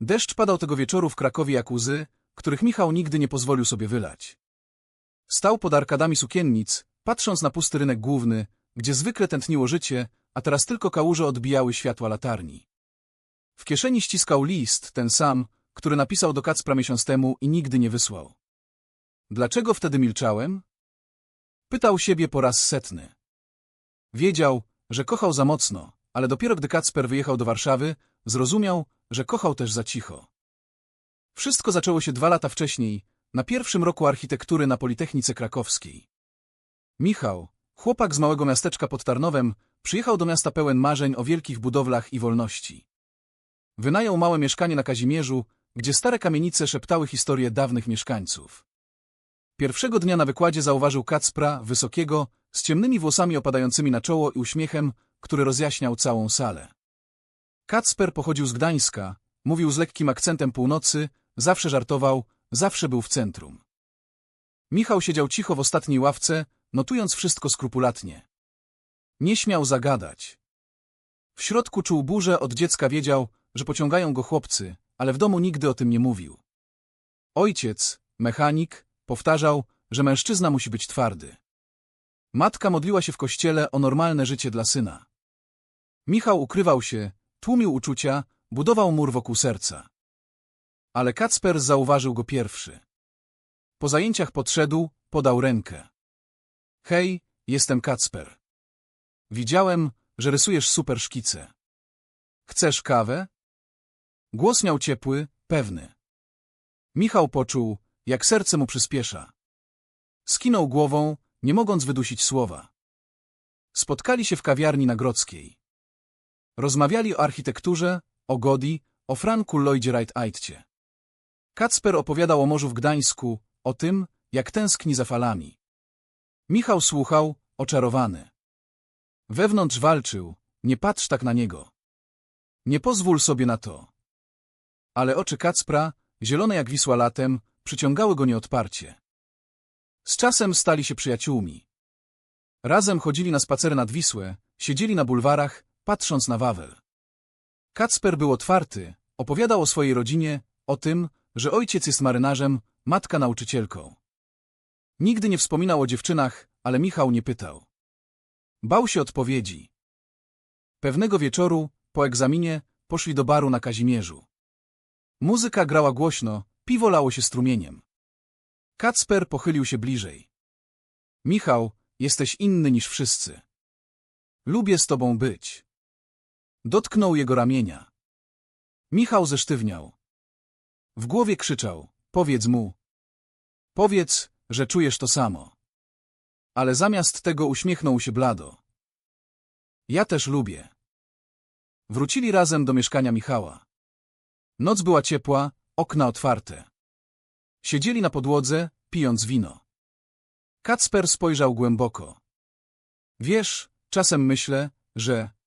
Deszcz padał tego wieczoru w Krakowie jak łzy, których Michał nigdy nie pozwolił sobie wylać. Stał pod arkadami sukiennic, patrząc na pusty rynek główny, gdzie zwykle tętniło życie, a teraz tylko kałuże odbijały światła latarni. W kieszeni ściskał list, ten sam, który napisał do Kacpra miesiąc temu i nigdy nie wysłał. Dlaczego wtedy milczałem? Pytał siebie po raz setny. Wiedział, że kochał za mocno, ale dopiero gdy Kacper wyjechał do Warszawy, zrozumiał, że kochał też za cicho. Wszystko zaczęło się dwa lata wcześniej, na pierwszym roku architektury na Politechnice Krakowskiej. Michał, chłopak z małego miasteczka pod Tarnowem, przyjechał do miasta pełen marzeń o wielkich budowlach i wolności. Wynajął małe mieszkanie na Kazimierzu, gdzie stare kamienice szeptały historię dawnych mieszkańców. Pierwszego dnia na wykładzie zauważył Kacpra, wysokiego, z ciemnymi włosami opadającymi na czoło i uśmiechem, który rozjaśniał całą salę. Kacper pochodził z Gdańska, mówił z lekkim akcentem północy, zawsze żartował, zawsze był w centrum. Michał siedział cicho w ostatniej ławce, notując wszystko skrupulatnie. Nie śmiał zagadać. W środku czuł burzę, od dziecka wiedział, że pociągają go chłopcy, ale w domu nigdy o tym nie mówił. Ojciec, mechanik, powtarzał, że mężczyzna musi być twardy. Matka modliła się w kościele o normalne życie dla syna. Michał ukrywał się, tłumił uczucia, budował mur wokół serca. Ale Kacper zauważył go pierwszy. Po zajęciach podszedł, podał rękę. Hej, jestem Kacper. Widziałem, że rysujesz super szkice. Chcesz kawę? Głos miał ciepły, pewny. Michał poczuł, jak serce mu przyspiesza. Skinął głową, nie mogąc wydusić słowa. Spotkali się w kawiarni na Grodzkiej. Rozmawiali o architekturze, o Godi, o Franku Lloydzie Wright-Aitcie. Kacper opowiadał o morzu w Gdańsku, o tym, jak tęskni za falami. Michał słuchał, oczarowany. Wewnątrz walczył, nie patrz tak na niego. Nie pozwól sobie na to. Ale oczy Kacpra, zielone jak Wisła latem, przyciągały go nieodparcie. Z czasem stali się przyjaciółmi. Razem chodzili na spacery nad Wisłę, siedzieli na bulwarach, patrząc na Wawel. Kacper był otwarty, opowiadał o swojej rodzinie, o tym, że ojciec jest marynarzem, matka nauczycielką. Nigdy nie wspominał o dziewczynach, ale Michał nie pytał. Bał się odpowiedzi. Pewnego wieczoru, po egzaminie, poszli do baru na Kazimierzu. Muzyka grała głośno, piwo lało się strumieniem. Kacper pochylił się bliżej. Michał, jesteś inny niż wszyscy. Lubię z tobą być. Dotknął jego ramienia. Michał zesztywniał. W głowie krzyczał, powiedz mu. Powiedz, że czujesz to samo. Ale zamiast tego uśmiechnął się blado. Ja też lubię. Wrócili razem do mieszkania Michała. Noc była ciepła, okna otwarte. Siedzieli na podłodze, pijąc wino. Kacper spojrzał głęboko. Wiesz, czasem myślę, że...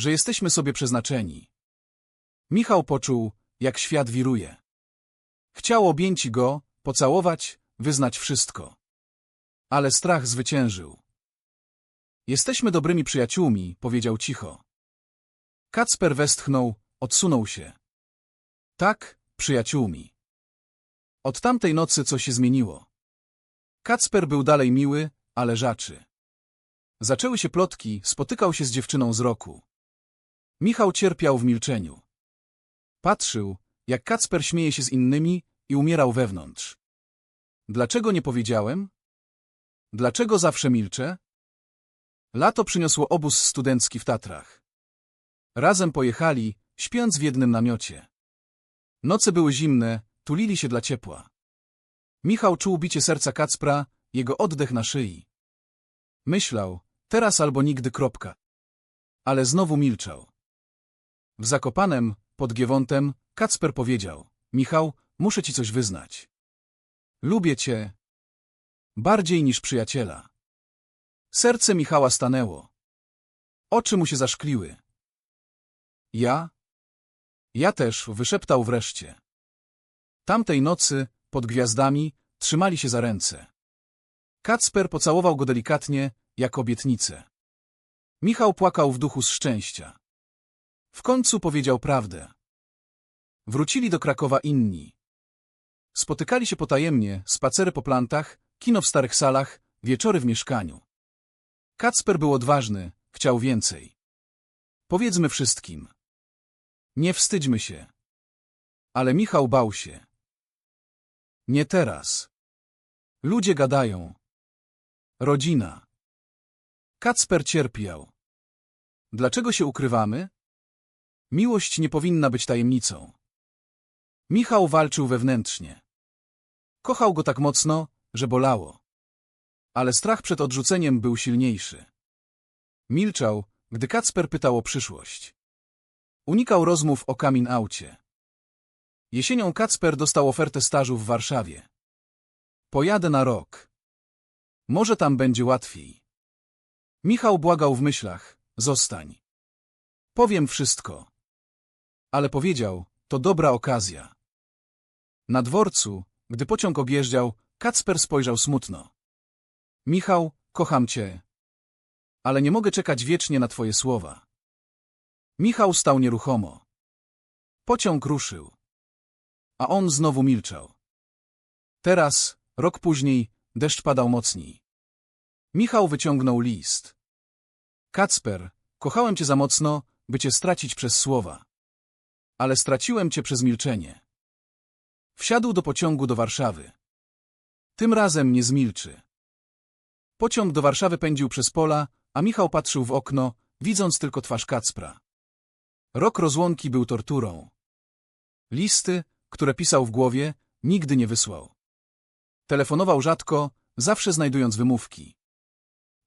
że jesteśmy sobie przeznaczeni. Michał poczuł, jak świat wiruje. Chciał objęci go, pocałować, wyznać wszystko. Ale strach zwyciężył. Jesteśmy dobrymi przyjaciółmi, powiedział cicho. Kacper westchnął, odsunął się. Tak, przyjaciółmi. Od tamtej nocy coś się zmieniło. Kacper był dalej miły, ale rzaczy. Zaczęły się plotki, spotykał się z dziewczyną z roku. Michał cierpiał w milczeniu. Patrzył, jak Kacper śmieje się z innymi i umierał wewnątrz. Dlaczego nie powiedziałem? Dlaczego zawsze milczę? Lato przyniosło obóz studencki w Tatrach. Razem pojechali, śpiąc w jednym namiocie. Noce były zimne, tulili się dla ciepła. Michał czuł bicie serca Kacpra, jego oddech na szyi. Myślał, teraz albo nigdy kropka. Ale znowu milczał. W Zakopanem, pod Giewontem, Kacper powiedział, Michał, muszę ci coś wyznać. Lubię cię. Bardziej niż przyjaciela. Serce Michała stanęło. Oczy mu się zaszkliły. Ja? Ja też, wyszeptał wreszcie. Tamtej nocy, pod gwiazdami, trzymali się za ręce. Kacper pocałował go delikatnie, jak obietnicę. Michał płakał w duchu z szczęścia. W końcu powiedział prawdę. Wrócili do Krakowa inni. Spotykali się potajemnie, spacery po plantach, kino w starych salach, wieczory w mieszkaniu. Kacper był odważny, chciał więcej. Powiedzmy wszystkim. Nie wstydźmy się. Ale Michał bał się. Nie teraz. Ludzie gadają. Rodzina. Kacper cierpiał. Dlaczego się ukrywamy? Miłość nie powinna być tajemnicą. Michał walczył wewnętrznie. Kochał go tak mocno, że bolało. Ale strach przed odrzuceniem był silniejszy. Milczał, gdy Kacper pytał o przyszłość. Unikał rozmów o kamin aucie. Jesienią Kacper dostał ofertę stażu w Warszawie. Pojadę na rok. Może tam będzie łatwiej. Michał błagał w myślach, zostań. Powiem wszystko. Ale powiedział, to dobra okazja. Na dworcu, gdy pociąg objeżdżał, Kacper spojrzał smutno. Michał, kocham cię. Ale nie mogę czekać wiecznie na twoje słowa. Michał stał nieruchomo. Pociąg ruszył. A on znowu milczał. Teraz, rok później, deszcz padał mocniej. Michał wyciągnął list. Kacper, kochałem cię za mocno, by cię stracić przez słowa. Ale straciłem cię przez milczenie. Wsiadł do pociągu do Warszawy. Tym razem nie zmilczy. Pociąg do Warszawy pędził przez pola, a Michał patrzył w okno, widząc tylko twarz Kacpra. Rok rozłąki był torturą. Listy, które pisał w głowie, nigdy nie wysłał. Telefonował rzadko, zawsze znajdując wymówki.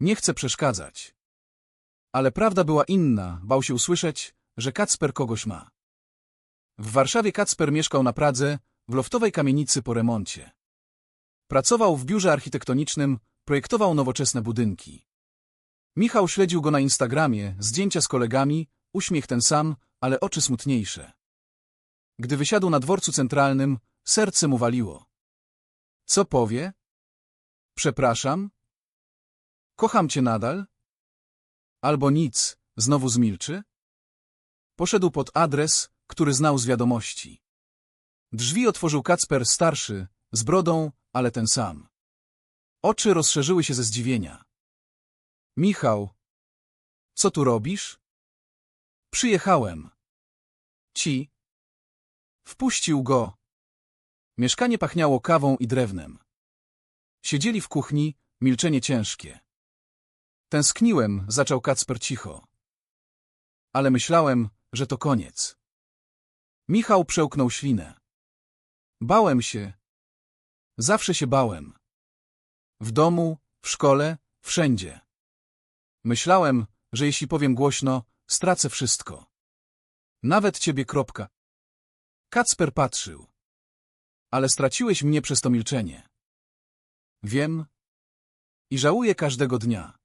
Nie chce przeszkadzać. Ale prawda była inna, bał się usłyszeć, że Kacper kogoś ma. W Warszawie Kacper mieszkał na Pradze, w loftowej kamienicy po remoncie. Pracował w biurze architektonicznym, projektował nowoczesne budynki. Michał śledził go na Instagramie, zdjęcia z kolegami, uśmiech ten sam, ale oczy smutniejsze. Gdy wysiadł na dworcu centralnym, serce mu waliło. Co powie? Przepraszam? Kocham cię nadal? Albo nic, znowu zmilczy? Poszedł pod adres, który znał z wiadomości. Drzwi otworzył Kacper starszy, z brodą, ale ten sam. Oczy rozszerzyły się ze zdziwienia. Michał, co tu robisz? Przyjechałem. Ci. Wpuścił go. Mieszkanie pachniało kawą i drewnem. Siedzieli w kuchni, milczenie ciężkie. Tęskniłem, zaczął Kacper cicho. Ale myślałem, że to koniec. Michał przełknął ślinę. Bałem się. Zawsze się bałem. W domu, w szkole, wszędzie. Myślałem, że jeśli powiem głośno, stracę wszystko. Nawet ciebie kropka. Kacper patrzył. Ale straciłeś mnie przez to milczenie. Wiem. I żałuję każdego dnia.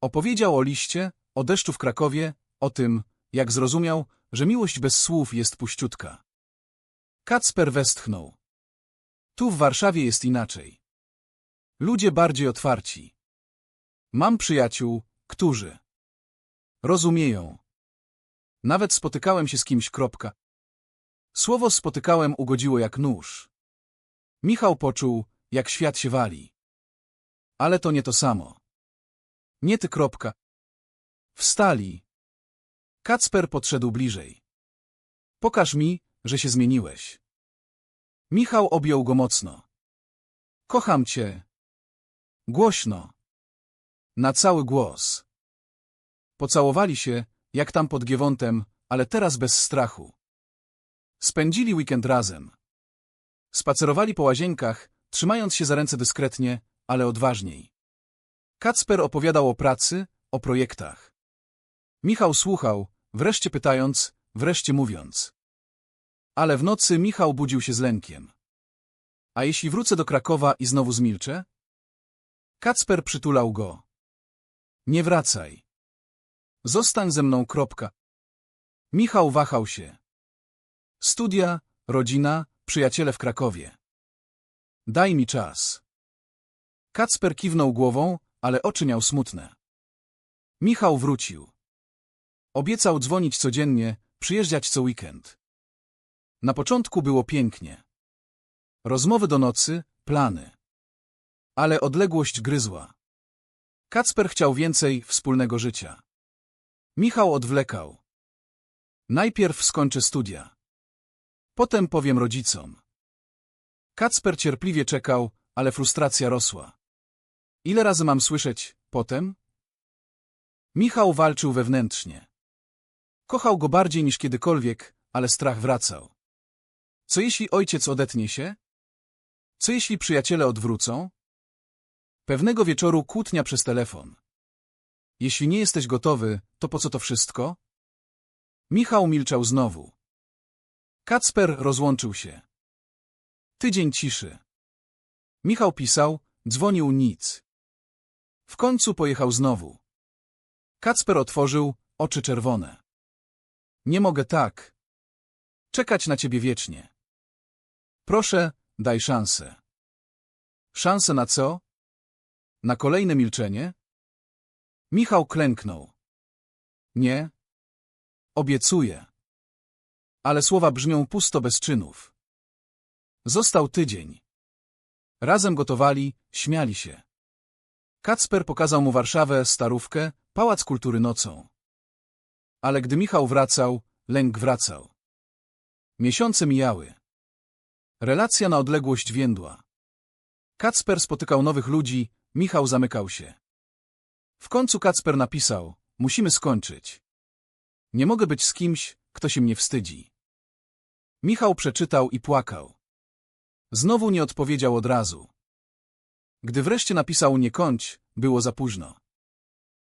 Opowiedział o liście, o deszczu w Krakowie, o tym, jak zrozumiał, że miłość bez słów jest puściutka. Kacper westchnął. Tu w Warszawie jest inaczej. Ludzie bardziej otwarci. Mam przyjaciół, którzy rozumieją. Nawet spotykałem się z kimś, kropka. Słowo spotykałem ugodziło jak nóż. Michał poczuł, jak świat się wali. Ale to nie to samo. Nie ty, kropka. Wstali. Kacper podszedł bliżej. Pokaż mi, że się zmieniłeś. Michał objął go mocno. Kocham cię. Głośno. Na cały głos. Pocałowali się, jak tam pod Giewontem, ale teraz bez strachu. Spędzili weekend razem. Spacerowali po łazienkach, trzymając się za ręce dyskretnie, ale odważniej. Kacper opowiadał o pracy, o projektach. Michał słuchał, wreszcie pytając, wreszcie mówiąc. Ale w nocy Michał budził się z lękiem. A jeśli wrócę do Krakowa i znowu zmilczę? Kacper przytulał go. Nie wracaj. Zostań ze mną, kropka. Michał wahał się. Studia, rodzina, przyjaciele w Krakowie. Daj mi czas. Kacper kiwnął głową, ale oczy miał smutne. Michał wrócił. Obiecał dzwonić codziennie, przyjeżdżać co weekend. Na początku było pięknie. Rozmowy do nocy, plany. Ale odległość gryzła. Kacper chciał więcej wspólnego życia. Michał odwlekał. Najpierw skończę studia. Potem powiem rodzicom. Kacper cierpliwie czekał, ale frustracja rosła. Ile razy mam słyszeć potem? Michał walczył wewnętrznie. Kochał go bardziej niż kiedykolwiek, ale strach wracał. Co jeśli ojciec odetnie się? Co jeśli przyjaciele odwrócą? Pewnego wieczoru kłótnia przez telefon. Jeśli nie jesteś gotowy, to po co to wszystko? Michał milczał znowu. Kacper rozłączył się. Tydzień ciszy. Michał pisał, dzwonił nic. W końcu pojechał znowu. Kacper otworzył, oczy czerwone. Nie mogę tak. Czekać na ciebie wiecznie. Proszę, daj szansę. Szansę na co? Na kolejne milczenie? Michał klęknął. Nie. Obiecuję. Ale słowa brzmią pusto bez czynów. Został tydzień. Razem gotowali, śmiali się. Kacper pokazał mu Warszawę, Starówkę, Pałac Kultury nocą. Ale gdy Michał wracał, lęk wracał. Miesiące mijały. Relacja na odległość więdła. Kacper spotykał nowych ludzi, Michał zamykał się. W końcu Kacper napisał, musimy skończyć. Nie mogę być z kimś, kto się mnie wstydzi. Michał przeczytał i płakał. Znowu nie odpowiedział od razu. Gdy wreszcie napisał nie kończ, było za późno.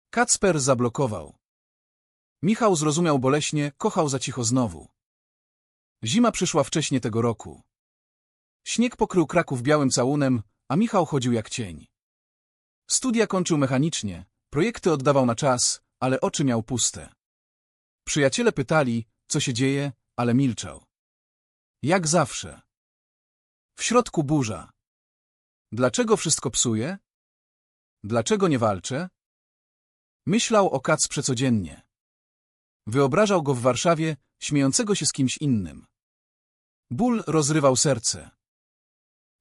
Kacper zablokował. Michał zrozumiał boleśnie, kochał za cicho znowu. Zima przyszła wcześnie tego roku. Śnieg pokrył Kraków białym całunem, a Michał chodził jak cień. Studia kończył mechanicznie, projekty oddawał na czas, ale oczy miał puste. Przyjaciele pytali, co się dzieje, ale milczał. Jak zawsze. W środku burza. Dlaczego wszystko psuje? Dlaczego nie walczę? Myślał o Kacprze codziennie. Wyobrażał go w Warszawie, śmiejącego się z kimś innym. Ból rozrywał serce.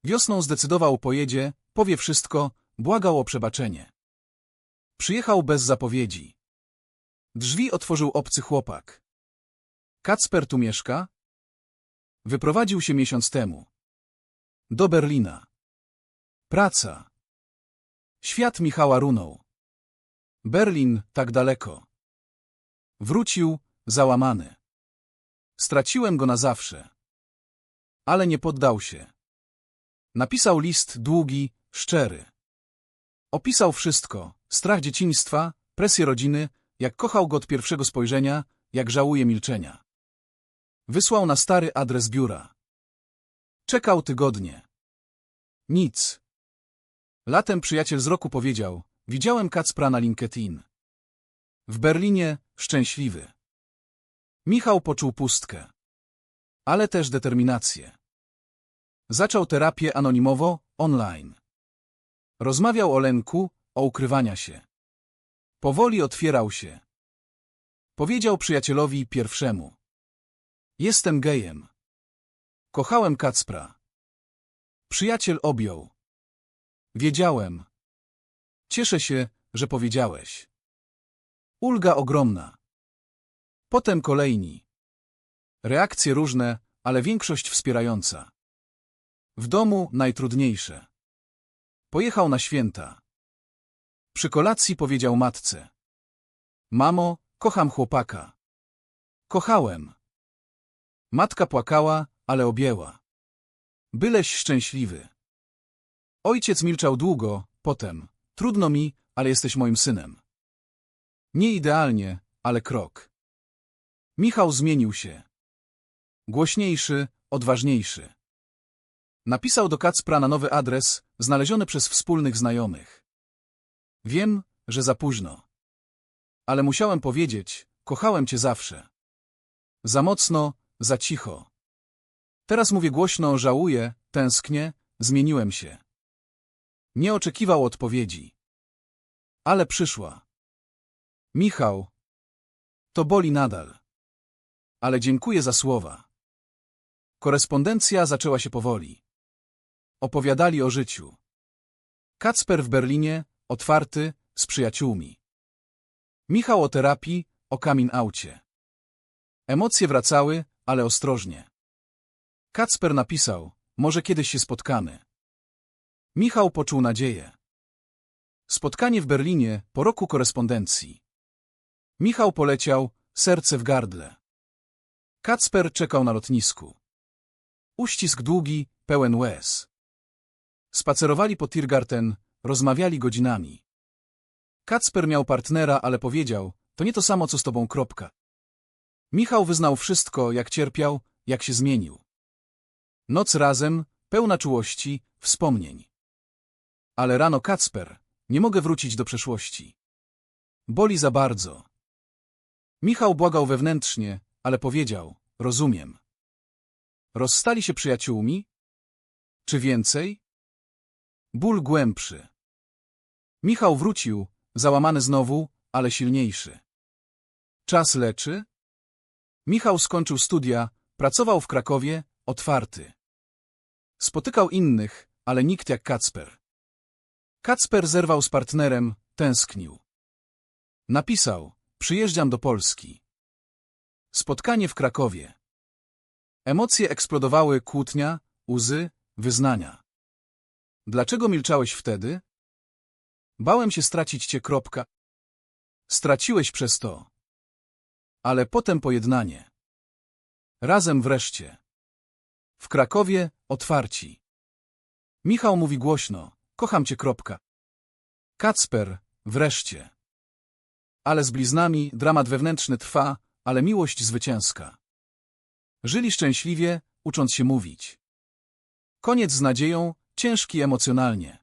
Wiosną zdecydował pojedzie, powie wszystko, błagał o przebaczenie. Przyjechał bez zapowiedzi. Drzwi otworzył obcy chłopak. Kacper tu mieszka? Wyprowadził się miesiąc temu. Do Berlina. Praca. Świat Michała runął. Berlin tak daleko. Wrócił, załamany. Straciłem go na zawsze. Ale nie poddał się. Napisał list długi, szczery. Opisał wszystko, strach dzieciństwa, presję rodziny, jak kochał go od pierwszego spojrzenia, jak żałuje milczenia. Wysłał na stary adres biura. Czekał tygodnie. Nic. Latem przyjaciel z roku powiedział, widziałem Kacpra na LinkedIn. W Berlinie szczęśliwy. Michał poczuł pustkę. Ale też determinację. Zaczął terapię anonimowo, online. Rozmawiał o lęku, o ukrywania się. Powoli otwierał się. Powiedział przyjacielowi pierwszemu. Jestem gejem. Kochałem Kacpra. Przyjaciel objął. Wiedziałem. Cieszę się, że powiedziałeś. Ulga ogromna. Potem kolejni. Reakcje różne, ale większość wspierająca. W domu najtrudniejsze. Pojechał na święta. Przy kolacji powiedział matce. Mamo, kocham chłopaka. Kochałem. Matka płakała, ale objęła. Byleś szczęśliwy. Ojciec milczał długo, potem. Trudno mi, ale jesteś moim synem. Nie idealnie, ale krok. Michał zmienił się. Głośniejszy, odważniejszy. Napisał do Kacpra na nowy adres, znaleziony przez wspólnych znajomych. Wiem, że za późno. Ale musiałem powiedzieć, kochałem cię zawsze. Za mocno, za cicho. Teraz mówię głośno, żałuję, tęsknię, zmieniłem się. Nie oczekiwał odpowiedzi. Ale przyszła. Michał. To boli nadal. Ale dziękuję za słowa. Korespondencja zaczęła się powoli. Opowiadali o życiu. Kacper w Berlinie, otwarty, z przyjaciółmi. Michał o terapii, o kamin aucie. Emocje wracały, ale ostrożnie. Kacper napisał, może kiedyś się spotkamy. Michał poczuł nadzieję. Spotkanie w Berlinie po roku korespondencji. Michał poleciał, serce w gardle. Kacper czekał na lotnisku. Uścisk długi, pełen łez. Spacerowali po Tiergarten, rozmawiali godzinami. Kacper miał partnera, ale powiedział, to nie to samo, co z tobą, kropka. Michał wyznał wszystko, jak cierpiał, jak się zmienił. Noc razem, pełna czułości, wspomnień. Ale rano Kacper, nie mogę wrócić do przeszłości. Boli za bardzo. Michał błagał wewnętrznie, ale powiedział, rozumiem. Rozstali się przyjaciółmi? Czy więcej? Ból głębszy. Michał wrócił, załamany znowu, ale silniejszy. Czas leczy? Michał skończył studia, pracował w Krakowie, otwarty. Spotykał innych, ale nikt jak Kacper. Kacper zerwał z partnerem, tęsknił. Napisał, przyjeżdżam do Polski. Spotkanie w Krakowie. Emocje eksplodowały, kłótnia, łzy, wyznania. Dlaczego milczałeś wtedy? Bałem się stracić cię, kropka. Straciłeś przez to. Ale potem pojednanie. Razem wreszcie. W Krakowie otwarci. Michał mówi głośno, kocham cię, kropka. Kacper, wreszcie. Ale z bliznami dramat wewnętrzny trwa, ale miłość zwycięska. Żyli szczęśliwie, ucząc się mówić. Koniec z nadzieją, ciężki emocjonalnie.